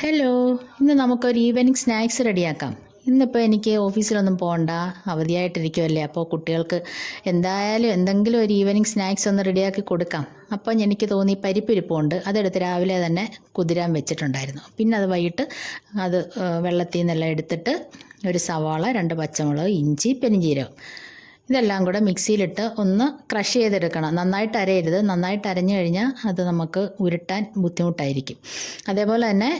Hello ഇന്ന് നമുക്കൊരു evening snacks റെഡിയാക്കാം. ഇന്നിപ്പോൾ എനിക്ക് ഓഫീസിലൊന്നും പോകണ്ട അവധിയായിട്ടിരിക്കുമല്ലേ അപ്പോൾ കുട്ടികൾക്ക് എന്തായാലും എന്തെങ്കിലും ഒരു ഈവനിങ് സ്നാക്സ് ഒന്ന് റെഡിയാക്കി കൊടുക്കാം. അപ്പോൾ എനിക്ക് തോന്നി പരിപ്പിരിപ്പുണ്ട്. അതെടുത്ത് രാവിലെ തന്നെ കുതിരാൻ വെച്ചിട്ടുണ്ടായിരുന്നു. പിന്നെ അത് വൈകിട്ട് അത് വെള്ളത്തിൽ നിന്നെല്ലാം എടുത്തിട്ട് ഒരു സവാള രണ്ട് പച്ചമുളക് ഇഞ്ചി പെരിഞ്ചീരകം. ഇതെല്ലാം കൂടെ മിക്സിയിലിട്ട് ഒന്ന് ക്രഷ് ചെയ്തെടുക്കണം. നന്നായിട്ട് അരയരുത്. നന്നായിട്ട് അരഞ്ഞു കഴിഞ്ഞാൽ അത് നമുക്ക് ഉരുട്ടാൻ ബുദ്ധിമുട്ടായിരിക്കും. അതേപോലെ തന്നെ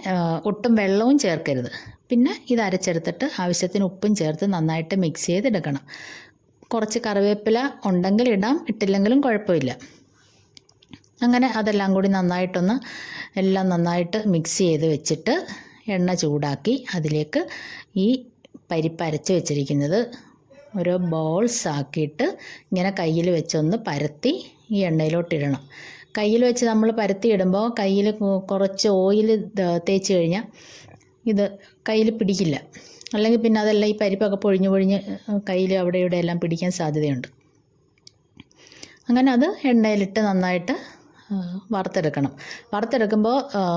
ഒട്ടും വെള്ളവും ചേർക്കരുത്. പിന്നെ ഇത് അരച്ചെടുത്തിട്ട് ആവശ്യത്തിന് ഉപ്പും ചേർത്ത് നന്നായിട്ട് മിക്സ് ചെയ്തെടുക്കണം. കുറച്ച് കറിവേപ്പില ഉണ്ടെങ്കിൽ ഇടാം. ഇട്ടില്ലെങ്കിലും കുഴപ്പമില്ല. അങ്ങനെ അതെല്ലാം കൂടി നന്നായിട്ടൊന്ന് എല്ലാം നന്നായിട്ട് മിക്സ് ചെയ്ത് വെച്ചിട്ട് എണ്ണ ചൂടാക്കി അതിലേക്ക് ഈ പരിപ്പ് അരച്ച് വെച്ചിരിക്കുന്നത് ഓരോ ബോൾസ് ആക്കിയിട്ട് ഇങ്ങനെ കയ്യിൽ വെച്ചൊന്ന് പരത്തി ഈ എണ്ണയിലോട്ടിടണം. കയ്യിൽ വെച്ച് നമ്മൾ പരത്തി ഇടുമ്പോൾ കയ്യിൽ കുറച്ച് ഓയിൽ തേച്ച് കഴിഞ്ഞാൽ ഇത് കയ്യിൽ പിടിക്കില്ല. അല്ലെങ്കിൽ പിന്നെ അതെല്ലാം ഈ പരിപ്പൊക്കെ പൊഴിഞ്ഞ് പൊഴിഞ്ഞ് കയ്യിൽ അവിടെ ഇവിടെ എല്ലാം പിടിക്കാൻ സാധ്യതയുണ്ട്. അങ്ങനെ അത് എണ്ണയിലിട്ട് നന്നായിട്ട് വറുത്തെടുക്കണം. വറുത്തെടുക്കുമ്പോൾ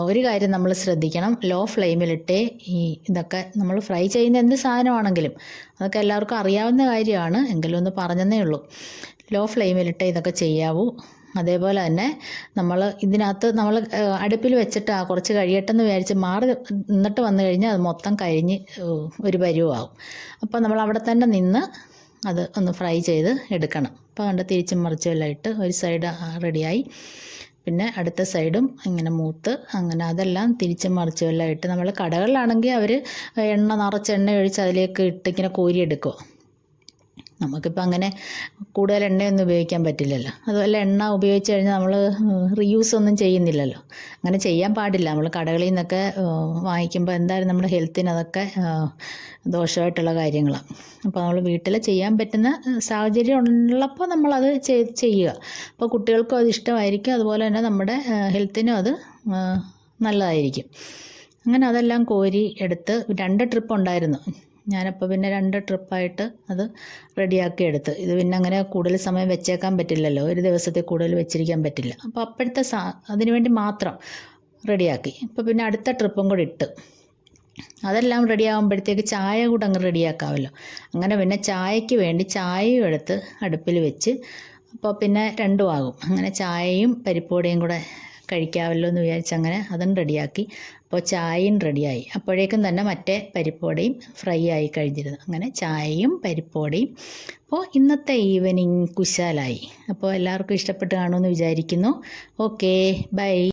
ഒരു കാര്യം നമ്മൾ ശ്രദ്ധിക്കണം. ലോ ഫ്ലെയിമിലിട്ടേ ഈ ഇതൊക്കെ നമ്മൾ ഫ്രൈ ചെയ്യുന്ന എന്ത് സാധനമാണെങ്കിലും അതൊക്കെ എല്ലാവർക്കും അറിയാവുന്ന കാര്യമാണ്. എങ്കിലും ഒന്ന് പറഞ്ഞതേ ഉള്ളൂ. ലോ ഫ്ലെയിമിലിട്ടേ ഇതൊക്കെ ചെയ്യാവൂ. അതേപോലെ തന്നെ നമ്മൾ ഇതിനകത്ത് നമ്മൾ അടുപ്പിൽ വെച്ചിട്ട് ആ കുറച്ച് കഴിയട്ടെന്ന് വിചാരിച്ച് മാറി നിന്നിട്ട് വന്നു കഴിഞ്ഞാൽ അത് മൊത്തം കഴിഞ്ഞ് ഒരു പരുവാകും അപ്പോൾ നമ്മൾ അവിടെ തന്നെ നിന്ന് അത് ഒന്ന് ഫ്രൈ ചെയ്ത് എടുക്കണം. അപ്പോൾ കണ്ട് തിരിച്ചും മറിച്ചും എല്ലാം ഇട്ട് ഒരു സൈഡ് റെഡിയായി പിന്നെ അടുത്ത സൈഡും ഇങ്ങനെ മൂത്ത് അങ്ങനെ അതെല്ലാം തിരിച്ചും മറിച്ചും എല്ലാം ഇട്ട് നമ്മൾ കടകളിലാണെങ്കിൽ അവർ എണ്ണ നിറച്ച് എണ്ണ ഒഴിച്ച് അതിലേക്ക് ഇട്ട് ഇങ്ങനെ കോരിയെടുക്കുക നമുക്കിപ്പോൾ അങ്ങനെ കൂടുതൽ എണ്ണയൊന്നും ഉപയോഗിക്കാൻ പറ്റില്ലല്ലോ. അതുപോലെ എണ്ണ ഉപയോഗിച്ച് കഴിഞ്ഞാൽ നമ്മൾ റീയൂസ് ഒന്നും ചെയ്യുന്നില്ലല്ലോ. അങ്ങനെ ചെയ്യാൻ പാടില്ല. നമ്മൾ കടകളിൽ നിന്നൊക്കെ വാങ്ങിക്കുമ്പോൾ എന്തായാലും നമ്മുടെ ഹെൽത്തിന് അതൊക്കെ ദോഷമായിട്ടുള്ള കാര്യങ്ങളാണ് അപ്പോൾ നമ്മൾ വീട്ടിൽ ചെയ്യാൻ പറ്റുന്ന സാഹചര്യം ഉള്ളപ്പോൾ നമ്മളത് ചെയ്- ചെയ്യുക. അപ്പോൾ കുട്ടികൾക്കും അത് ഇഷ്ടമായിരിക്കും. അതുപോലെ തന്നെ നമ്മുടെ ഹെൽത്തിനും അത് നല്ലതായിരിക്കും. അങ്ങനെ അതെല്ലാം കോരി എടുത്ത് രണ്ട് ട്രിപ്പ് ഉണ്ടായിരുന്നു. ഞാനപ്പോൾ പിന്നെ രണ്ട് ട്രിപ്പായിട്ട് അത് റെഡിയാക്കി എടുത്ത്. ഇത് പിന്നെ അങ്ങനെ കൂടുതൽ സമയം വെച്ചേക്കാൻ പറ്റില്ലല്ലോ. ഒരു ദിവസത്തെ കൂടുതൽ വെച്ചിരിക്കാൻ പറ്റില്ല. അപ്പോൾ അപ്പോഴത്തെ സാ അതിനുവേണ്ടി മാത്രം റെഡിയാക്കി അപ്പോൾ പിന്നെ അടുത്ത ട്രിപ്പും കൂടി ഇട്ട്. അതെല്ലാം റെഡി ആകുമ്പോഴത്തേക്ക് ചായ കൂടെ അങ്ങ് റെഡിയാക്കാമല്ലോ അങ്ങനെ പിന്നെ ചായയ്ക്ക് വേണ്ടി ചായയും എടുത്ത് അടുപ്പിൽ വെച്ച്. അപ്പോൾ പിന്നെ രണ്ടും ആകും. അങ്ങനെ ചായയും പരിപ്പുവടയും കൂടെ കഴിക്കാമല്ലോ എന്ന് വിചാരിച്ച് അങ്ങനെ അതും റെഡിയാക്കി. അപ്പോൾ ചായയും റെഡിയായി. അപ്പോഴേക്കും തന്നെ മറ്റേ പരിപ്പോടയും ഫ്രൈ ആയി കഴിഞ്ഞിരുന്നു. അങ്ങനെ ചായയും പരിപ്പോടയും അപ്പോൾ ഇന്നത്തെ ഈവനിങ് കുശാലായി. അപ്പോൾ എല്ലാവർക്കും ഇഷ്ടപ്പെട്ട് കാണുമെന്ന് വിചാരിക്കുന്നു. Okay bye.